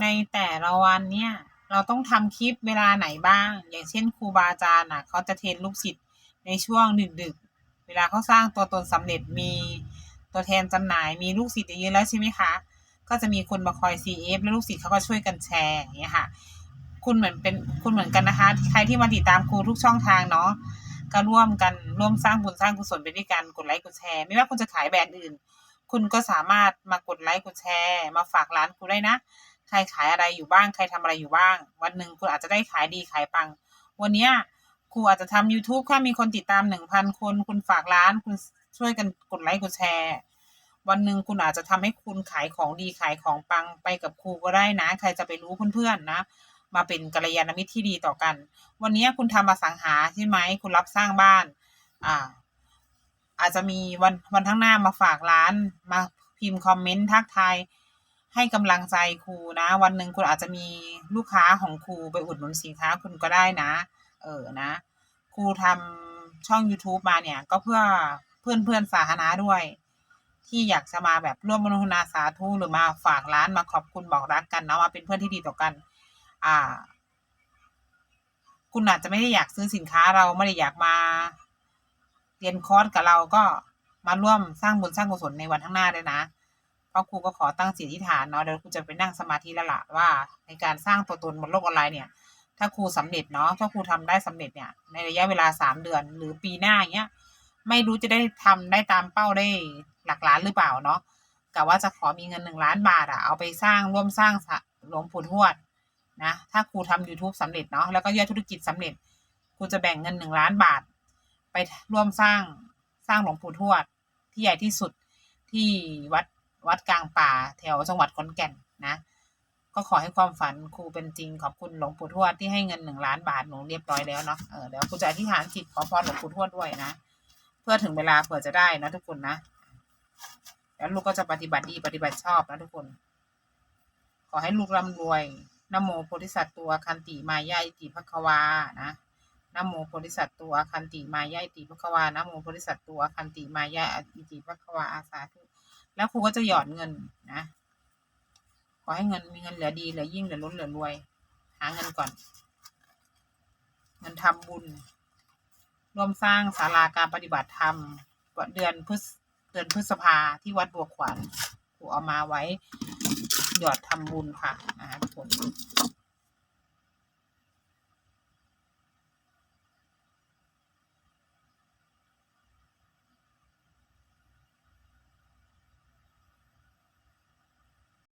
ในแต่ละวันเนี่ย เราต้องทำคลิปเวลาไหนบ้าง อย่างเช่นครูบาอาจารย์น่ะเขาจะเทรนลูกศิษย์ในช่วงดึกๆเวลาเขาสร้างตัวตนสำเร็จมีตัวแทนจำหน่ายมีลูกศิษย์เยอะแล้วใช่ไหมคะ ก็จะมีคนมาคอย CF แล้วลูกศิษย์เขาก็ช่วยกันแชร์อย่างเงี้ยค่ะคุณเหมือนเป็นคุณเหมือนกันนะคะ ใครที่มาติดตามครูทุกช่องทางเนาะก็ร่วมกันร่วมสร้างบุญสร้างกุศลไปด้วยกันกดไลค์กดแชร์ ไม่ว่าคุณจะขายแบรนด์อื่น คุณก็สามารถมากดไลค์กดแชร์ มาฝากร้านครูได้นะ ใครขายอะไรอยู่บ้าง ใครทำอะไรอยู่บ้าง วันหนึ่งคุณอาจจะได้ขายดีขายปัง วันเนี้ยครูอาจจะทำ YouTube แค่มีคนติดตามหนึ่งพันคน คุณฝากร้าน คุณช่วยกันกดไลค์กดแชร์ วันหนึ่งคุณอาจจะทำให้คุณขายของดีขายของปังไปกับครูก็ได้นะ ใครจะไปรู้เพื่อนๆนะ มาเป็นกัลยาณมิตรที่ดีต่อกัน วันนี้คุณทำอสังหาใช่ไหมคุณรับสร้างบ้าน อ่า อาจจะมีวันวันข้างหน้ามาฝากร้าน มาพิมพ์คอมเมนต์ทักทาย ให้กำลังใจครูนะ วันหนึ่งคุณอาจจะมีลูกค้าของครูไปอุดหนุนสินค้าคุณก็ได้นะ เออนะ ครูทำช่อง YouTube มาเนี่ย ก็เพื่อเพื่อนเพื่อนสาธารณะด้วย ที่อยากจะมาแบบร่วมอนุโมทนาสาธุหรือมาฝากร้านมาขอบคุณบอกรักกันนะมาเป็นเพื่อนที่ดีต่อกัน อ่า คุณอาจจะไม่ได้อยากซื้อสินค้าเราไม่ได้อยากมาเรียนคอร์สกับเราก็มาร่วมสร้างบุญสร้างกุศลในวันข้างหน้าด้วยนะ พราะครูก็ขอตั้งจิตอธิษฐานเนาะเดี๋ยวครูจะไปนั่งสมาธิแล้วล่ะว่า ในการสร้างตัวตนบนโลกออนไลน์เนี่ย ถ้าครูสำเร็จเนาะถ้าครูทำได้สำเร็จเนี่ย ในระยะเวลาสามเดือน หรือปีหน้าอย่างเงี้ย ไม่รู้จะได้ทำได้ตามเป้าได้หลักล้านหรือเปล่าเนาะกะว่าจะขอมีเงินหนึ่งล้านบาทอะเอาไปสร้างร่วมสร้างหลวงปู่ทวดนะถ้าครูทำ YouTube สำเร็จเนาะแล้วก็ยอดธุรกิจสำเร็จครูจะแบ่งเงินหนึ่งล้านบาท ไปร่วมสร้างสร้างหลวงปู่ทวดที่ใหญ่ที่สุดที่วัด วัดกลางป่าแถวจังหวัดขอนแก่นนะ ก็ขอให้ความฝันครูเป็นจริง ขอบคุณหลวงปู่ทวดที่ให้เงินหนึ่งล้านบาทหนูเรียบร้อยแล้วเนาะเออเดี๋ยวครูจะอธิษฐานจิตขอพรหลวงปู่ทวดด้วยนะ เพื่อถึงเวลาเผื่อจะได้นะทุกคนนะแล้วลูกก็จะปฏิบัติดีปฏิบัติชอบนะทุกคน ขอให้ลูกร่ำรวยนโมโพธิสัตว์ตัวคันติมายาอิติภควานะนโมโพธิสัตว์ตัวคันติมายาอิติภควานะโมโพธิสัตว์ตัวคันติมายาอิติภควาอาสาธุ แล้วครูก็จะหยอดเงินนะ ขอให้เงินมีเงินเหลือดีเหลือยิ่งเหลือล้นเหลือรวย หาเงินก่อน เงินทำบุญ ร่วมสร้างศาลาการปฏิบัติธรรมเดือนพฤษเดือนพฤษภาที่วัดบัวขวัญครูเอามาไว้ หยอดทำบุญค่ะอ่าทุกคน